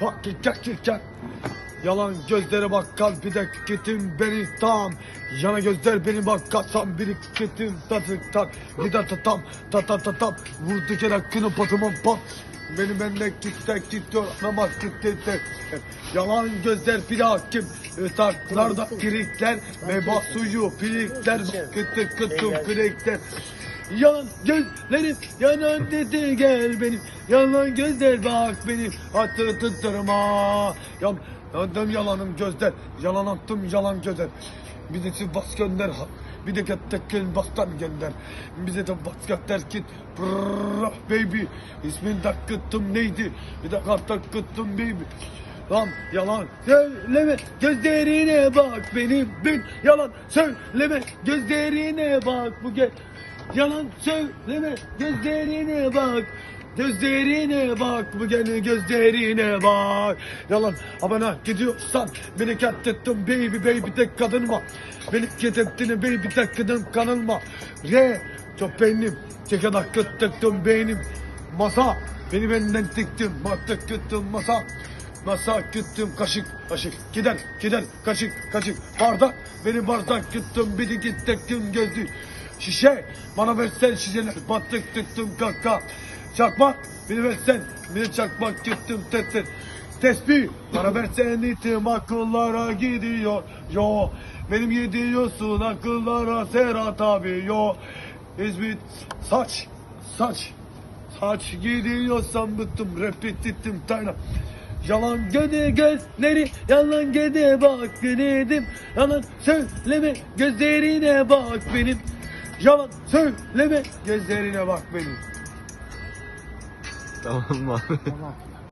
Bak kikak kikak. Yalan gözlere bak kalbi de kitim beni tam. Yana gözler beni bak katsam biri kitim tatı tak Gider tatam ta ta ta tam Vurdu kere kını patıma pat. Beni benden kitle gidiyor namaz kitle Yalan gözler bir hakim. Taklarda pirikler. Meba suyu pirikler. Kıtı kıtı pirikler Yalan gözlerim yanan dedi gel benim. Yalan gözler bak benim Atı tutturma ya, Yandım yalanım gözler Yalan attım yalan gözler. De bas gönder. Bir de kettekin bastan gönder. Bize de bas gönder git Brrrr, baby. İsmin takıttım neydi? Bir de kart takıttım baby. Lan yalan söyleme gözlerine bak benim. Ben yalan söyleme gözlerine bak bu gel yalan söyleme gözlerine bak. Gözlerine bak bu gene gözlerine bak. Yalan abana gidiyorsan Beni katlettin baby baby tek kadınma. Beni katlettin baby tek kadın kanılma Re çok benim Çeken hakkı tıktım benim. Masa beni benden tıktım Masa tıktım masa. Masa küttüm kaşık kaşık. Gider gider kaşık kaşık. Bardak beni bardak küttüm biri git tıktım gözlü şişe. Bana versen şişeler. Battık tıktım kaka çakmak. Beni versen beni çakmak küttüm tetset tesbih bana versen itim akıllara gidiyor. Yo. Benim gidiyorsun akıllara Serhat abi yo. İzmit. Saç. Saç. Saç gidiyorsam bıktım repetitim tayna. Yalan gede gözleri yalan gede bak denedim Yalan söyleme gözlerine bak benim Yalan söyleme gözlerine bak benim Tamam mı abi? Tamam